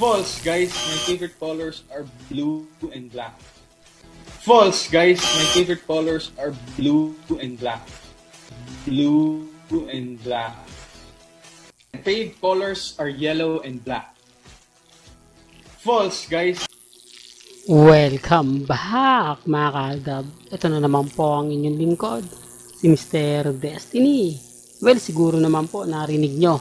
False, guys. My favorite colors are blue and black. False, guys. My favorite colors are blue and black. Blue and black. My favorite colors are yellow and black. False, guys. Welcome back mga kaaldab. Ito na naman po ang inyong lingkod, si Mr. Destiny. Well, siguro naman po narinig nyo.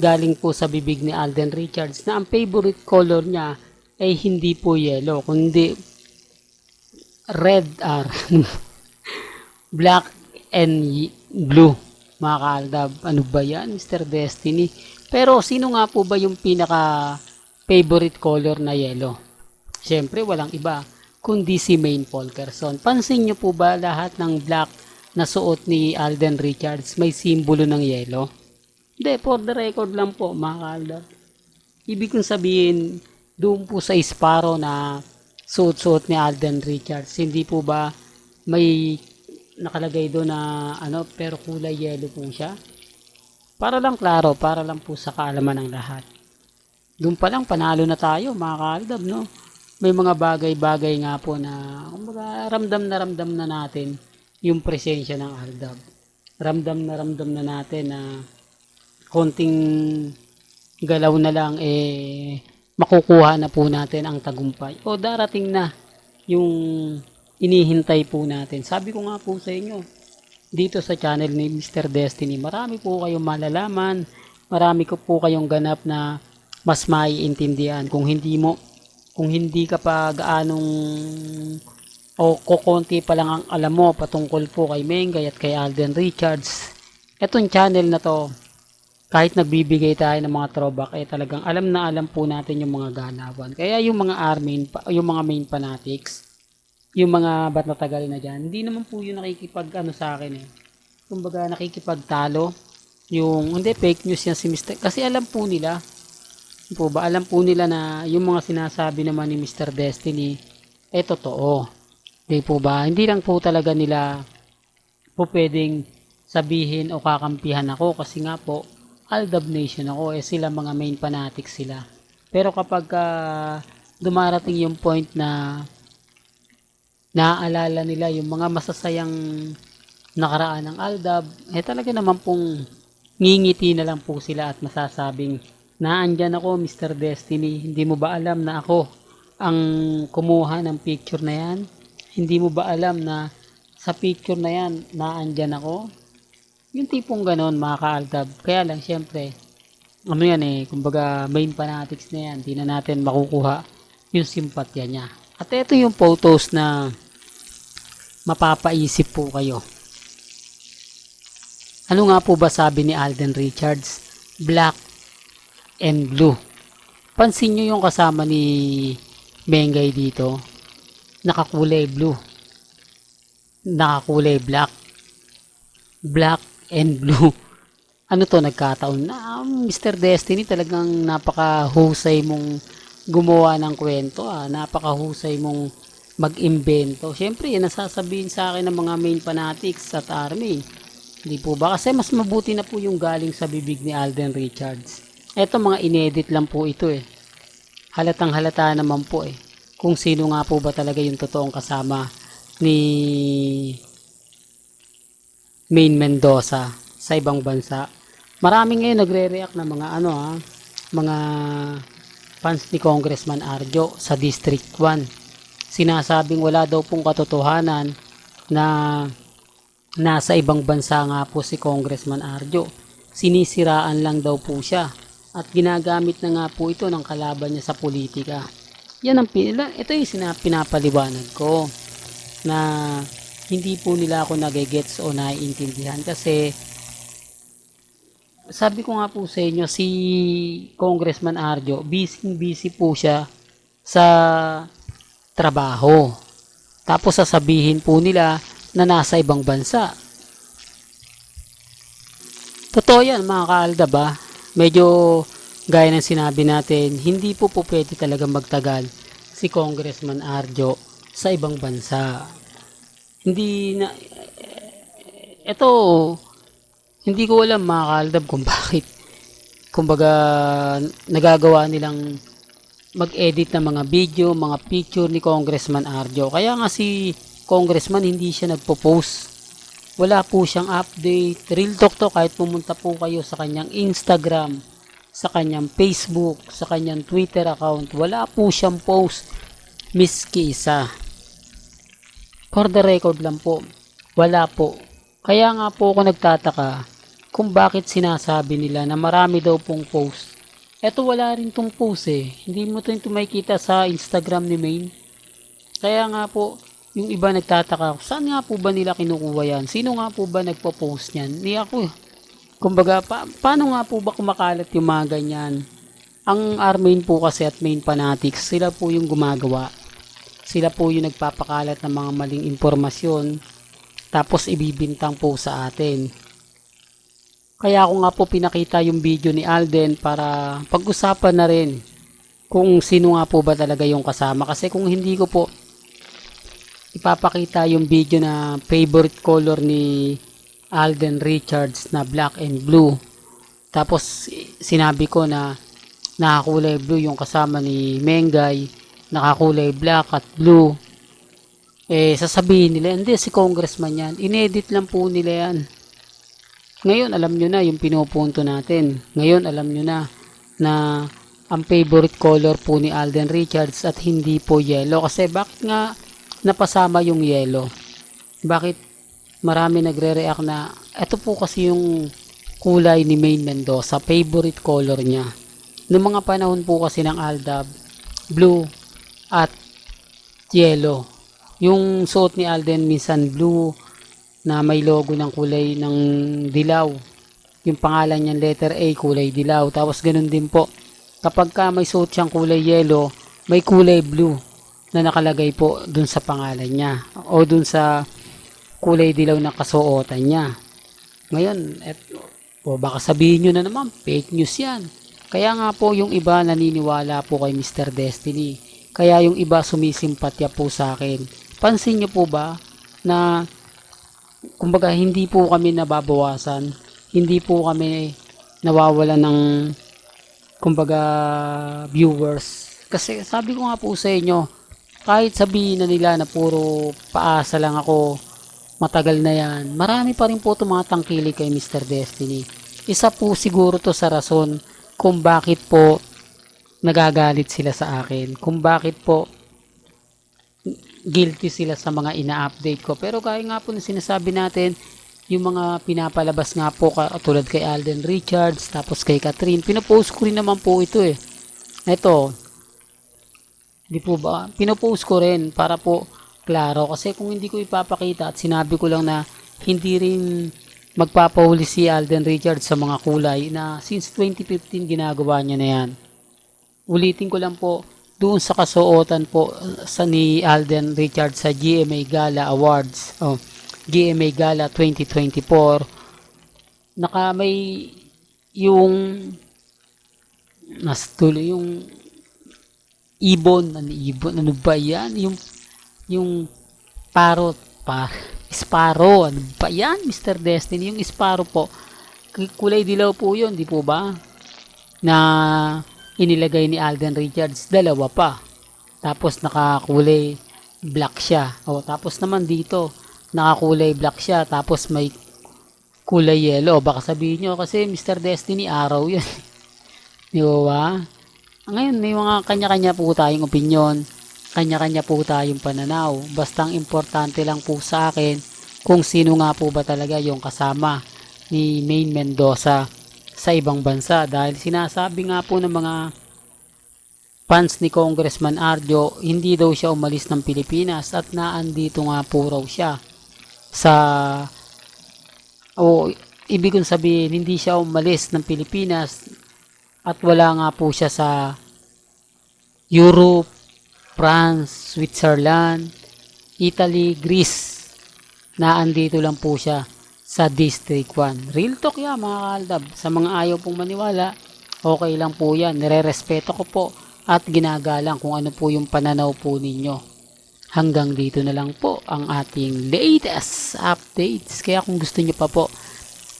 Galing po sa bibig ni Alden Richards na ang favorite color niya ay hindi po yellow, kundi red or black and blue. Mga kaaldab, ano ba yan, Mr. Destiny? Pero sino nga po ba yung pinaka favorite color na yellow? Siyempre, walang iba kundi si Maine Polkerson. Pansin nyo po ba lahat ng black na suot ni Alden Richards may simbolo ng yellow? Hindi, for the record lang po, mga kaaldab. Ibig kong sabihin, doon po sa Sparrow na suot-suot ni Alden Richards, hindi po ba may nakalagay doon na ano, pero kulay yellow po siya? Para lang klaro, para lang po sa kaalaman ng lahat. Doon pa lang, panalo na tayo, mga kaaldab, no? May mga bagay-bagay nga po na, kumbaga, ramdam na ramdam na natin yung presensya ng aldab. Ramdam na ramdam na natin na konting galaw na lang, eh, makukuha na po natin ang tagumpay. O darating na yung inihintay po natin. Sabi ko nga po sa inyo, dito sa channel ni Mr. Destiny, marami po kayong malalaman, marami ko po kayong ganap na mas maiintindihan. Kung hindi mo, kung hindi ka pa gaanong o kukonti pa lang ang alam mo patungkol po kay Mengay at kay Alden Richards, etong channel na to, kahit nagbibigay tayo ng mga throwback, eh talagang alam na alam po natin yung mga ganawan. Kaya yung mga armin, yung mga main fanatics, yung mga ba't natagal na dyan, hindi naman po yung nakikipag ano sa akin eh. Kumbaga nakikipagtalo, yung, hindi fake news yan si Mr. Kasi alam po nila, po ba, alam po nila na yung mga sinasabi naman ni Mr. Destiny, eh totoo. Di po ba? Hindi lang po talaga nila po pwedeng sabihin o kakampihan ako kasi nga po, Aldab Nation ako, eh sila mga main fanatics sila. Pero kapag ah, dumarating yung point na naaalala nila yung mga masasayang nakaraan ng Aldab, eh talaga naman pong ngingiti na lang po sila at masasabing naandyan ako Mr. Destiny, hindi mo ba alam na ako ang kumuha ng picture na yan? Hindi mo ba alam na sa picture na yan, naandyan ako? Yung tipong ganon mga kaaldab. Kaya lang syempre, ano yan eh, kumbaga main fanatics na yan, di na natin makukuha yung simpatya niya. At ito yung photos na mapapaisip po kayo. Ano nga po ba sabi ni Alden Richards? Black and blue. Pansin nyo yung kasama ni Bengay dito. Nakakulay blue. Nakakulay black. Black and blue. Ano to, nagkataon na, ah, Mr. Destiny, talagang napakahusay mong gumawa ng kwento. Ah. Napakahusay mong mag-imbento. Siyempre, yan nasasabihin sa akin ng mga main fanatics at army. Hindi po ba? Kasi mas mabuti na po yung galing sa bibig ni Alden Richards. Eto mga inedit lang po ito eh. Halatang halata naman po eh. Kung sino nga po ba talaga yung totoong kasama ni Main Mendoza sa ibang bansa. Marami ngayon nagre-react na mga ano ha, mga fans ni Congressman Arjo sa District 1. Sinasabing wala daw pong katotohanan na nasa ibang bansa nga po si Congressman Arjo. Sinisiraan lang daw po siya at ginagamit na nga po ito ng kalaban niya sa politika. Yan ang ito yung sina, pinapaliwanag ko na hindi po nila ako nagigets o naiintindihan kasi sabi ko nga po sa inyo si Congressman Arjo busy busy po siya sa trabaho. Tapos sasabihin po nila na nasa ibang bansa. Totoo yan mga kaalda ba? Medyo gaya ng sinabi natin hindi po po pwede talaga magtagal si Congressman Arjo sa ibang bansa hindi na ito hindi ko alam mga kung bakit kumbaga nagagawa nilang mag-edit ng mga video, mga picture ni Congressman Arjo. Kaya nga si Congressman hindi siya nagpo-post. Wala po siyang update. Real talk to kahit pumunta po kayo sa kanyang Instagram, sa kanyang Facebook, sa kanyang Twitter account. Wala po siyang post. Miski isa. For the record lang po, wala po. Kaya nga po ako nagtataka kung bakit sinasabi nila na marami daw pong post. Eto wala rin tong post eh. Hindi mo ito makikita sa Instagram ni Main. Kaya nga po, yung iba nagtataka, saan nga po ba nila kinukuha yan? Sino nga po ba nagpo-post niyan? Ni ako. eh. Kumbaga, pa- paano nga po ba kumakalat yung mga ganyan? Ang Armain po kasi at Main Fanatics, sila po yung gumagawa. Sila po yung nagpapakalat ng mga maling impormasyon tapos ibibintang po sa atin. Kaya ako nga po pinakita yung video ni Alden para pag-usapan na rin kung sino nga po ba talaga yung kasama. Kasi kung hindi ko po ipapakita yung video na favorite color ni Alden Richards na black and blue. Tapos sinabi ko na nakakulay blue yung kasama ni Mengay, nakakulay black at blue. Eh, sasabihin nila, hindi, si congressman yan. Inedit lang po nila yan. Ngayon, alam nyo na yung pinupunto natin. Ngayon, alam nyo na na ang favorite color po ni Alden Richards at hindi po yellow. Kasi bakit nga napasama yung yellow? Bakit marami nagre-react na ito po kasi yung kulay ni Main Mendoza, favorite color niya. Noong mga panahon po kasi ng Aldab, blue at yellow. Yung suot ni Alden minsan blue na may logo ng kulay ng dilaw. Yung pangalan niyan letter A kulay dilaw. Tapos ganun din po. Kapag ka may suot siyang kulay yellow, may kulay blue na nakalagay po dun sa pangalan niya o dun sa kulay dilaw na kasuotan niya. Ngayon, et, o baka sabihin nyo na naman, fake news yan. Kaya nga po yung iba naniniwala po kay Mr. Destiny. Kaya yung iba sumisimpatya po sa akin. Pansin nyo po ba na kumbaga hindi po kami nababawasan, hindi po kami nawawala ng kumbaga viewers. Kasi sabi ko nga po sa inyo, kahit sabihin na nila na puro paasa lang ako, matagal na yan, marami pa rin po tumatangkilik kay Mr. Destiny. Isa po siguro to sa rason kung bakit po nagagalit sila sa akin, kung bakit po guilty sila sa mga ina-update ko. Pero kaya nga po na sinasabi natin, yung mga pinapalabas nga po tulad kay Alden Richards, tapos kay Catherine, pinopost ko rin naman po ito eh. Ito, di po ba? Pinopost ko rin para po klaro. Kasi kung hindi ko ipapakita at sinabi ko lang na hindi rin magpapahuli si Alden Richards sa mga kulay na since 2015 ginagawa niya na yan. Ulitin ko lang po, doon sa kasuotan po sa ni Alden Richards sa GMA Gala Awards. Oh, GMA Gala 2024. Naka may yung nasa tuloy yung ibon, ano ibon, ano ba yan? Yung yung parrot, pa, sparrow, ano ba yan, Mr. Destiny? Yung sparrow po, kulay dilaw po yun, di po ba? Na inilagay ni Alden Richards, dalawa pa. Tapos nakakulay black siya. O, tapos naman dito, nakakulay black siya, tapos may kulay yellow. Baka sabihin nyo, kasi Mr. Destiny, araw yun. di ba? Ngayon, may mga kanya-kanya po tayong opinion. Kanya-kanya po tayong pananaw. Basta ang importante lang po sa akin kung sino nga po ba talaga yung kasama ni Main Mendoza sa ibang bansa dahil sinasabi nga po ng mga fans ni Congressman Arjo hindi daw siya umalis ng Pilipinas at naandito nga po raw siya sa o ibig kong sabihin hindi siya umalis ng Pilipinas at wala nga po siya sa Europe, France, Switzerland, Italy, Greece. Naandito lang po siya sa District 1. Real talk yan mga kaldab. Sa mga ayaw pong maniwala, okay lang po yan. Nire-respeto ko po at ginagalang kung ano po yung pananaw po ninyo. Hanggang dito na lang po ang ating latest updates. Kaya kung gusto nyo pa po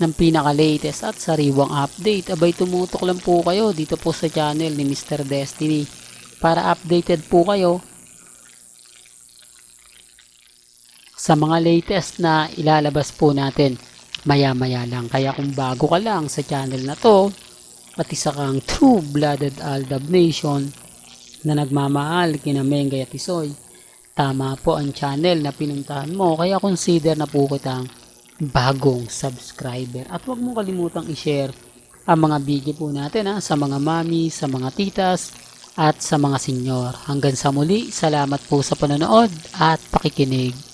ng pinaka-latest at sariwang update, abay tumutok lang po kayo dito po sa channel ni Mr. Destiny para updated po kayo sa mga latest na ilalabas po natin maya-maya lang. Kaya kung bago ka lang sa channel na to, at isa kang true-blooded Aldab Nation na nagmamahal kina Mengay at Isoy, tama po ang channel na pinuntahan mo. Kaya consider na po kitang bagong subscriber. At huwag mo kalimutang i-share ang mga video po natin ha, sa mga mami, sa mga titas, at sa mga senyor. Hanggang sa muli, salamat po sa panonood at pakikinig.